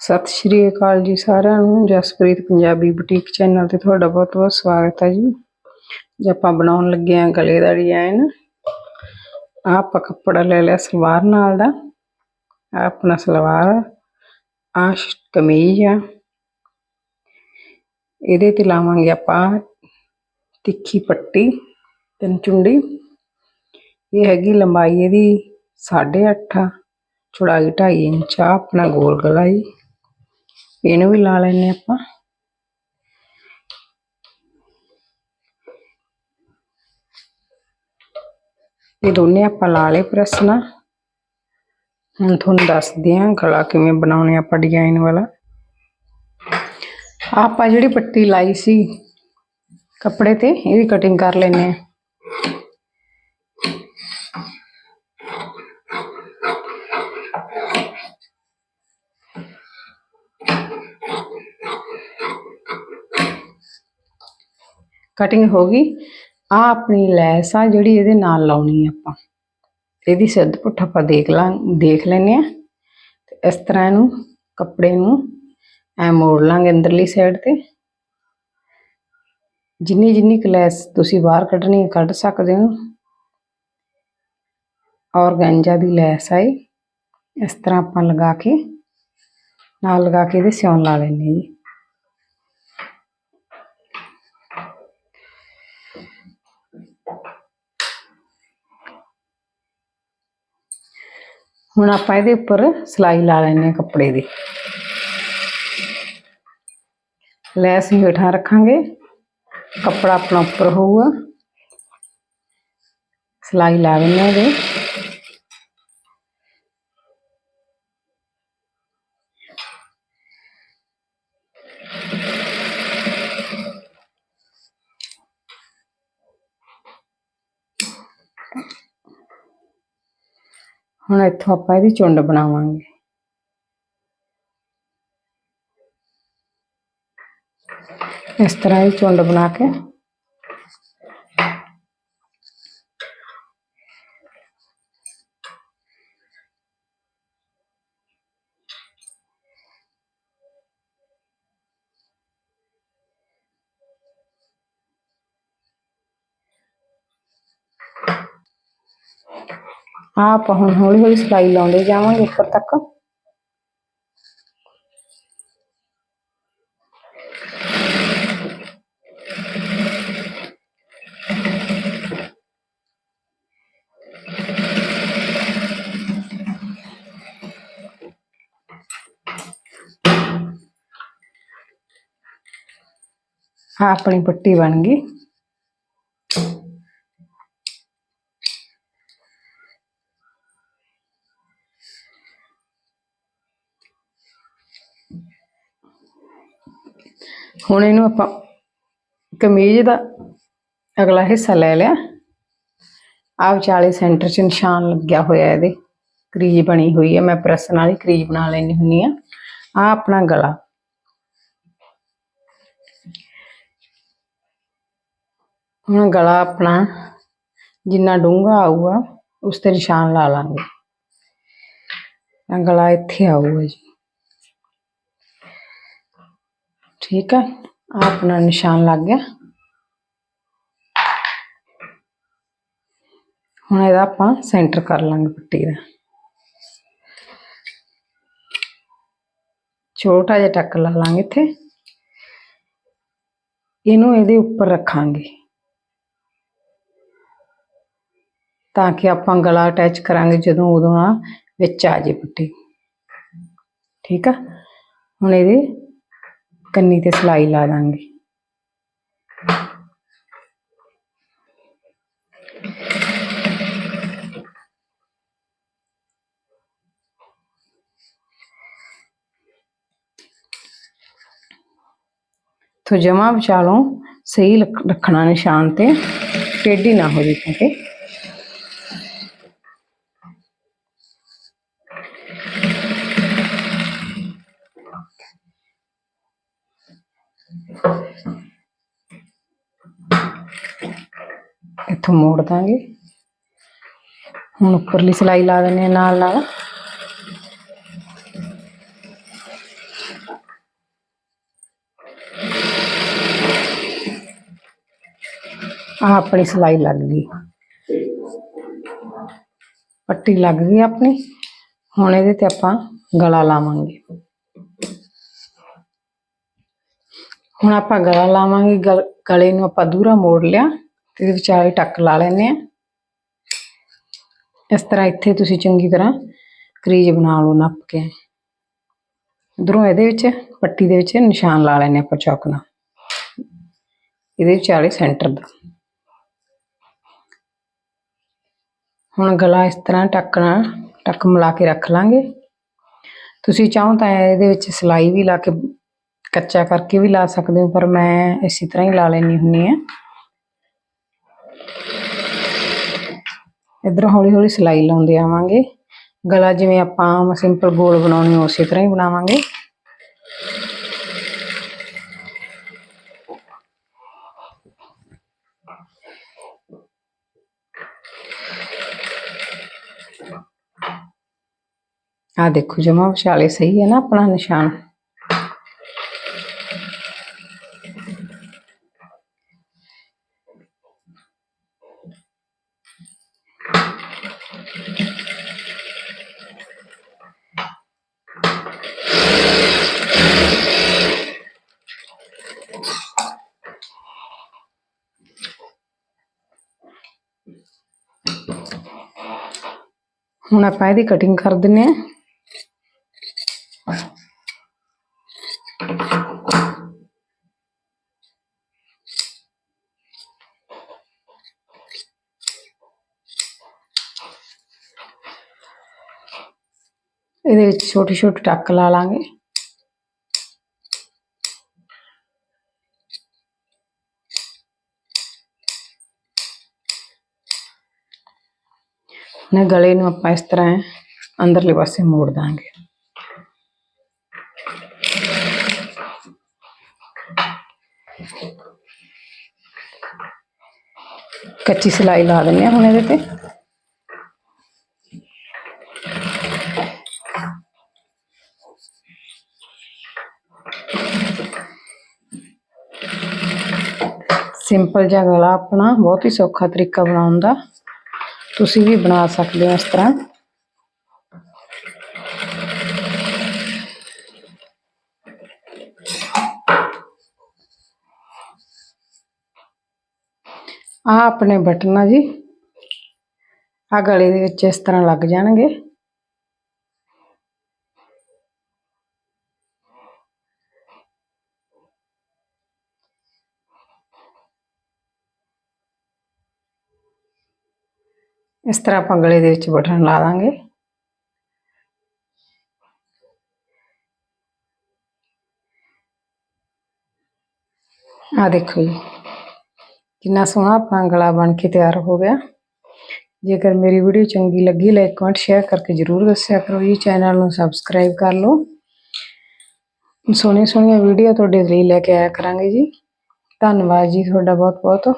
ਸਤਿ ਸ਼੍ਰੀ ਅਕਾਲ ਜੀ ਸਾਰਿਆਂ ਨੂੰ। ਜਸਪ੍ਰੀਤ ਪੰਜਾਬੀ ਬੁਟੀਕ ਚੈਨਲ ਤੇ ਤੁਹਾਡਾ ਬਹੁਤ ਬਹੁਤ ਸਵਾਗਤ ਹੈ ਜੀ। ਜੇ ਆਪਾਂ ਬਣਾਉਣ ਲੱਗੇ ਆਂ ਗਲੇ ਦਾ ਡਿਜ਼ਾਈਨ ਆਹ ਆਪਾਂ ਕੱਪੜਾ ਲੈ ਲਿਆ ਸਲਵਾਰ ਨਾਲ ਦਾ। ਆਪਣਾ ਸਲਵਾਰ ਆ। ਕਮੀਜ਼ ਆ। ਇਹਦੇ ਤੇ ਲਾਵਾਂਗੇ ਆਪਾਂ ਤਿੱਖੀ ਪੱਟੀ, ਤਿੰਨ ਚੁੰਡੀ। ਇਹ ਹੈਗੀ ਲੰਬਾਈ ਇਹਦੀ 8.5 ਆ। ਚੌੜਾਈ 2.5 ਇੰਚ ਆ। ਆਪਣਾ ਗੋਲ ਗਲਾ ਜੀ ਇਹਨੂੰ ਵੀ ਲਾ ਲੈਨੇ ਆਪਾਂ ਇਹ ਦੋਨੇ ਆਪਾਂ ਲਾ ਲਏ ਪ੍ਰੈਸ ਨਾਲ ਹੁਣ ਤੁਹਾਨੂੰ ਦੱਸਦੇ ਆਂ ਗਲਾ ਕਿਵੇਂ ਬਣਾਉਣੇ ਆਪਾਂ ਡਿਜ਼ਾਈਨ ਵਾਲਾ ਆਪਾਂ ਜਿਹੜੀ ਪੱਟੀ ਲਾਈ ਸੀ ਕੱਪੜੇ ਤੇ ਇਹਦੀ ਕਟਿੰਗ ਕਰ ਲੈਨੇ ਆ ਕਟਿੰਗ ਹੋ ਗਈ ਆ ਆਪਣੀ ਲੈਸ ਆ ਜਿਹੜੀ ਇਹਦੇ ਨਾਲ ਲਾਉਣੀ ਆ ਆਪਾਂ। ਇਹਦੀ ਸਿੱਧ ਪੁੱਠ ਆਪਾਂ ਦੇਖ ਲਾਂ, ਦੇਖ ਲੈਨੇ ਆ। ਇਸ ਤਰ੍ਹਾਂ ਇਹਨੂੰ ਕੱਪੜੇ ਨੂੰ ਐ ਮੋੜ ਲਾਂਗੇ ਅੰਦਰਲੀ ਸਾਈਡ ਤੇ। ਜਿੰਨੀ ਜਿੰਨੀ ਕੁ ਲੈਸ ਤੁਸੀਂ ਬਾਹਰ ਕੱਢਣੀ ਹੈ, ਕੱਢ ਸਕਦੇ ਹੋ। ਔਰਗੈਂਜਾ ਦੀ ਲੈਸ ਆਈ ਇਸ ਤਰ੍ਹਾਂ ਆਪਾਂ ਲਗਾ ਕੇ, ਨਾਲ ਲਗਾ ਕੇ ਇਹਦੇ ਸਿਉਣ ਲਾ ਲੈਣੇ ਜੀ। ਹੁਣ ਆਪਾਂ ਇਹਦੇ ਉੱਪਰ ਸਲਾਈ ਲਾ ਲੈਣੇ ਆ ਕੱਪੜੇ ਦੀ। ਲੈਸ ਹੇਠਾਂ ਰੱਖਾਂਗੇ। ਕੱਪੜਾ ਆਪਣਾ ਉੱਪਰ ਹੋਊਗਾ। ਸਲਾਈ ਲਾ ਦਿੰਦੇ ਹਾਂ ਇਹਦੇ। ਹੁਣ ਇੱਥੋਂ ਆਪਾਂ ਇਹਦੀ ਚੁੰਡ ਬਣਾਵਾਂਗੇ। ਇਸ ਤਰ੍ਹਾਂ ਹੀ ਚੁੰਡ ਬਣਾ ਕੇ ਆਪਾਂ ਹੁਣ ਹੌਲੀ ਹੌਲੀ ਸਿਲਾਈ ਲਾਉਂਦੇ ਜਾਵਾਂਗੇ ਉੱਪਰ ਤੱਕ। ਆਹ ਆਪਣੀ ਪੱਟੀ ਬਣ ਗਈ। ਹੁਣ ਇਹਨੂੰ ਆਪਾਂ ਕਮੀਜ਼ ਦਾ ਅਗਲਾ ਹਿੱਸਾ ਲੈ ਲਿਆ। ਆਹ ਵਿਚਾਲੇ ਸੈਂਟਰ 'ਚ ਨਿਸ਼ਾਨ ਲੱਗਿਆ ਹੋਇਆ ਇਹਦੇ। ਕਰੀਜ ਬਣੀ ਹੋਈ ਹੈ। ਮੈਂ ਪ੍ਰੈਸ ਨਾਲ ਹੀ ਕਰੀਜ ਬਣਾ ਲੈਣੀ ਹੁੰਨੀ ਆ ਆ ਆਪਣਾ ਗਲਾ। ਹੁਣ ਗਲਾ ਆਪਣਾ ਜਿੰਨਾ ਡੂੰਘਾ ਆਊਗਾ, ਉਸ ਤੇ ਨਿਸ਼ਾਨ ਲਾ ਲਾਂਗੇ। ਗਲਾ ਇੱਥੇ ਆਊਗਾ ਜੀ। ਠੀਕ ਹੈ ਆਹ ਆਪਣਾ ਨਿਸ਼ਾਨ ਲੱਗ ਗਿਆ। ਹੁਣ ਇਹਦਾ ਆਪਾਂ ਸੈਂਟਰ ਕਰ ਲਾਂਗੇ ਪੱਟੀ ਦਾ। ਛੋਟਾ ਜਿਹਾ ਟੱਕ ਲਾ ਲਾਂਗੇ ਇੱਥੇ। ਇਹਨੂੰ ਇਹਦੇ ਉੱਪਰ ਰੱਖਾਂਗੇ। ਤਾਂ ਕਿ ਆਪਾਂ ਗਲਾ ਅਟੈਚ ਕਰਾਂਗੇ ਜਦੋਂ ਉਦੋਂ ਆ ਵਿੱਚ ਆ ਜੇ ਪੱਟੀ। ਠੀਕ ਆ? ਹੁਣ ਇਹਦੇ ਕੰਨੀ ਤੇ ਸਲਾਈ ਲਾ ਦਾਂਗੇ। ਤੋ ਜਮਾ ਬਚਾ ਲਓ, ਸਹੀ ਲੱਕ- ਰੱਖਣਾ ਨਿਸ਼ਾਨ ਤੇ, ਟੇਢੀ ਨਾ ਹੋ ਜੇ ਕਿਉਂਕਿ इतों मोड़ देंगे। हम उपरली सिलाई ला देने नाल नाल। अपनी सिलाई लग गई। पट्टी लग गई अपनी। हम ये आप गला लावे ਹੁਣ ਆਪਾਂ ਗਲਾ ਲਾਵਾਂਗੇ, ਗਲ- ਗਲੇ ਨੂੰ ਆਪਾਂ ਦੂਰਾ ਮੋੜ ਲਿਆ ਤੇ ਇਹਦੇ ਵਿਚਾਲੇ ਟੱਕ ਲਾ ਲੈਨੇ ਆ ਇਸ ਤਰ੍ਹਾਂ ਇੱਥੇ ਤੁਸੀਂ ਚੰਗੀ ਤਰ੍ਹਾਂ ਕਰੀਜ ਬਣਾ ਲਓ, ਨੱਪ ਕੇ। ਉਧਰੋਂ ਇਹਦੇ ਵਿੱਚ, ਪੱਟੀ ਦੇ ਵਿੱਚ ਨਿਸ਼ਾਨ ਲਾ ਲੈਨੇ ਆਪਾਂ ਚੌਕ ਨਾਲ। ਇਹਦੇ ਵਿਚਾਲੇ ਸੈਂਟਰ ਦਾ। ਹੁਣ ਗਲਾ ਇਸ ਤਰ੍ਹਾਂ ਟੱਕ ਨਾਲ, ਟੱਕ ਮਿਲਾ ਕੇ ਰੱਖ ਲਾਂਗੇ। ਤੁਸੀਂ ਚਾਹੋ ਤਾਂ ਇਹਦੇ ਵਿੱਚ ਸਿਲਾਈ ਵੀ ਲਾ ਕੇ ਕੱਚਾ ਕਰਕੇ ਵੀ ਲਾ ਸਕਦੇ ਹੋ, ਪਰ ਮੈਂ ਇਸੇ ਤਰ੍ਹਾਂ ਹੀ ਲਾ ਲੈਣੀ ਹੁੰਨੀ ਆ ਇਧਰ ਹੌਲੀ ਹੌਲੀ ਸਿਲਾਈ ਲਾਉਂਦੇ ਆਵਾਂਗੇ। ਗਲਾ ਜਿਵੇਂ ਆਪਾਂ ਸਿੰਪਲ ਗੋਲ ਬਣਾਉਣੀ ਉਸੇ ਤਰ੍ਹਾਂ ਹੀ ਬਣਾਵਾਂਗੇ। ਆ ਦੇਖੋ ਜਮਾ ਵਿਚਾਲੇ ਸਹੀ ਹੈ ਨਾ ਆਪਣਾ ਨਿਸ਼ਾਨ। ਹੁਣ ਆਪਾਂ ਇਹਦੀ ਕਟਿੰਗ ਕਰ ਦਿੰਨੇ ਆ। ਇਹਦੇ ਵਿੱਚ ਛੋਟੇ ਛੋਟੇ ਟੱਕ ਲਾ ਲਾਂਗੇ। ਨੇ ਗਲੇ ਨੂੰ ਆਪਾਂ ਇਸ ਤਰ੍ਹਾਂ ਅੰਦਰਲੇ ਪਾਸੇ ਮੋੜ ਦਾਂਗੇ ਕੱਚੀ ਸਿਲਾਈ ਲਾ ਦਿੰਨੇ ਆ ਹੁਣ ਇਹਦੇ ਤੇ ਸਿੰਪਲ ਜਿਹਾ ਗਲਾ ਆਪਣਾ ਤੁਸੀਂ ਵੀ ਬਣਾ ਸਕਦੇ ਹੋ ਇਸ ਤਰ੍ਹਾਂ। ਆ ਆਪਣੇ ਬਟਨ ਆ ਜੀ। ਆ ਗਲੇ ਦੇ ਵਿੱਚ ਇਸ ਤਰ੍ਹਾਂ ਲੱਗ ਜਾਣਗੇ। ਇਸ ਤਰ੍ਹਾਂ ਆਪਾਂ ਗਲੇ ਦੇ ਵਿੱਚ ਬਟਨ ਲਾ ਦਾਂਗੇ। ਆ ਦੇਖੋ ਜੀ, ਕਿੰਨਾ ਸੋਹਣਾ ਆਪਣਾ ਗਲਾ ਬਣ ਕੇ ਤਿਆਰ ਹੋ ਗਿਆ। ਜੇਕਰ ਮੇਰੀ ਵੀਡੀਓ ਚੰਗੀ ਲੱਗੀ, ਲਾਈਕ, ਕਮੈਂਟ, ਸ਼ੇਅਰ ਕਰਕੇ ਜਰੂਰ ਦੱਸਿਆ ਕਰੋ ਜੀ। ਚੈਨਲ ਨੂੰ ਸਬਸਕ੍ਰਾਈਬ ਕਰ ਲਓ। ਸੋਹਣੀਆਂ ਸੋਹਣੀਆਂ ਵੀਡੀਓ ਤੁਹਾਡੇ ਲਈ ਲੈ ਕੇ ਆਇਆ ਕਰਾਂਗੇ ਜੀ। ਧੰਨਵਾਦ ਜੀ, ਤੁਹਾਡਾ ਬਹੁਤ ਬਹੁਤ